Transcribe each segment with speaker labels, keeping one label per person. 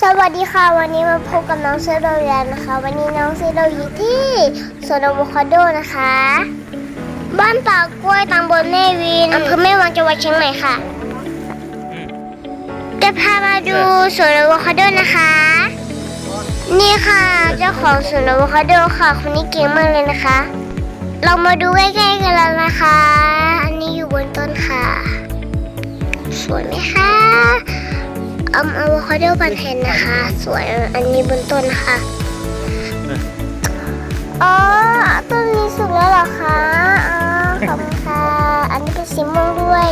Speaker 1: สวัสดีค่ะ วันนี้มาพบกับน้องเซโรเรียนนะคะ วันนี้น้องเซโรอยู่ที่สวนอะโวคาโดนะคะ บ้านป่ากล้วยตำบลแม่วินอำเภอแม่วางจังหวัดเชียงใหม่ค่ะจะพามาดูสวนอะโวคาโดนะคะ นี่ค่ะเจ้าของสวนอะโวคาโดค่ะคนนี้เก่งมากเลยนะคะ เรามาดูใกล้ๆกันแล้วนะคะ อาอะโวคาโดพันแผ่นนะคะ สวยอันนี้บนต้นนะคะอ๋อต้นนี้สุกแล้วเหรอคะอ๋อขอบคุณค่ะ อันนี้เป็นสีม่วงด้วย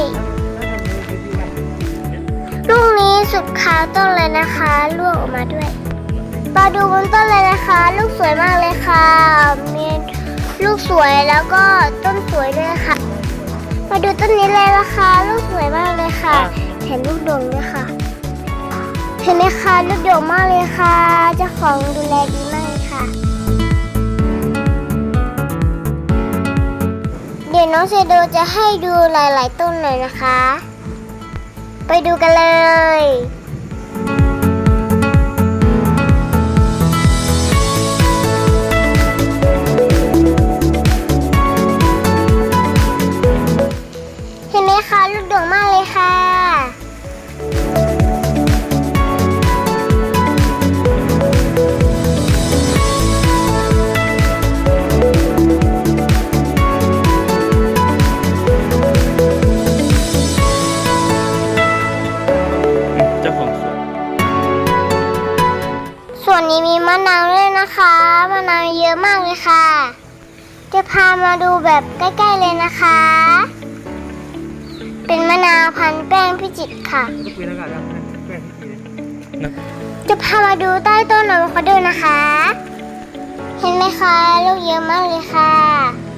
Speaker 1: ลูกนี้สุดคาต้นเลยนะคะล่วงออกมาด้วยมาดูบนต้นเลยนะคะ ลูกสวยมากเลยค่ะ มีลูกสวยแล้วก็ต้นสวยด้วยค่ะ มาดูต้นนี้เลยนะคะ ลูกสวยมากเลยค่ะ เห็นลูกดงด้วยค่ะ เห็นไหมคะลูกดงมากเลยค่ะเจ้าของดูแลดีมากเลยค่ะ เดี๋ยวน้องเซโดจะให้ดูหลาย ๆ ต้นเลยนะคะ ไปดูกันเลย นี้มีมะ
Speaker 2: นา
Speaker 1: วด้วยนะคะมะนาวเยอะมากเลยค่ะ จะพามาดูแบบใกล้ๆเลยนะคะ เป็นมะนาวพันธุ์แป้งพิจิตรค่ะ
Speaker 3: ทุกปีแล้วกันแล้วแป้งที่ดีเลย
Speaker 2: นะ
Speaker 1: จะพามาดูใต้ต้นอะโวคาโดนะคะ เห็นไหมคะลูกเยอะมากเลยค่ะ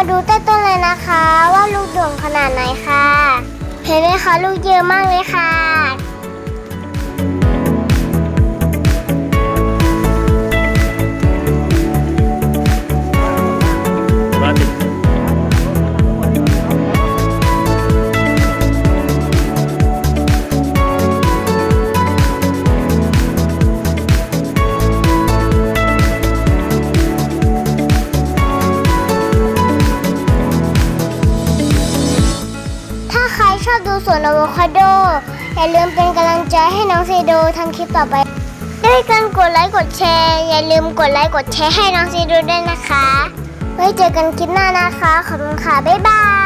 Speaker 1: มาดูใต้ต้นเลยนะคะ ว่าลูกดวงขนาดไหนค่ะ เห็นไหมคะลูกเยอะมากเลยค่ะ สวนอะโวคาโด อย่าลืมเป็นกำลังใจให้น้องซีโดทำคลิปต่อไป ด้วยการกดไลค์กดแชร์ อย่าลืมกดไลค์กดแชร์ให้น้องซีโดด้วยนะคะ ไว้เจอกันคลิปหน้านะคะ ขอบคุณค่ะ บ๊ายบาย